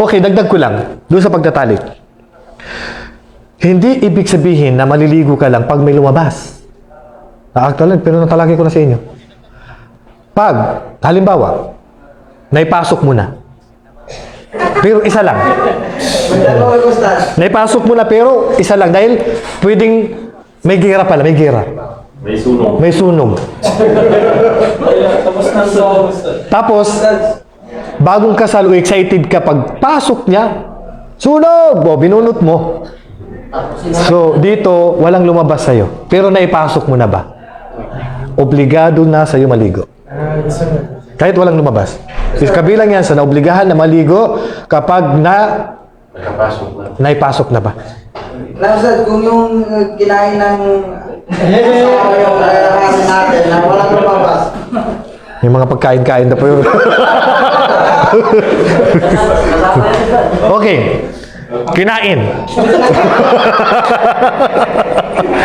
Okay, dagdag ko lang. Doon sa pagtatalik. Hindi ibig sabihin na maliligo ka lang pag may lumabas. Actually, pero natalaki ko na sa inyo. Pag, halimbawa, naipasok mo na. Pero isa lang. Naipasok mo na pero isa lang. Dahil pwedeng may gira pala, may gira. May sunog. May sunog. Tapos bagong kasal o excited ka pag pasok niya, sunog! O, binunot mo. So, dito, walang lumabas sa'yo. Pero naipasok mo na ba? Obligado na sa'yo maligo. Kahit walang lumabas. Is kabilang yan sa naobligahan na maligo kapag na nakapasok na. naipasok na ba? Lapsad, kung yung uh, kinain ng asawa yung natin na walang lumabas. May mga pagkain-kain na po yun. okay. Kinain.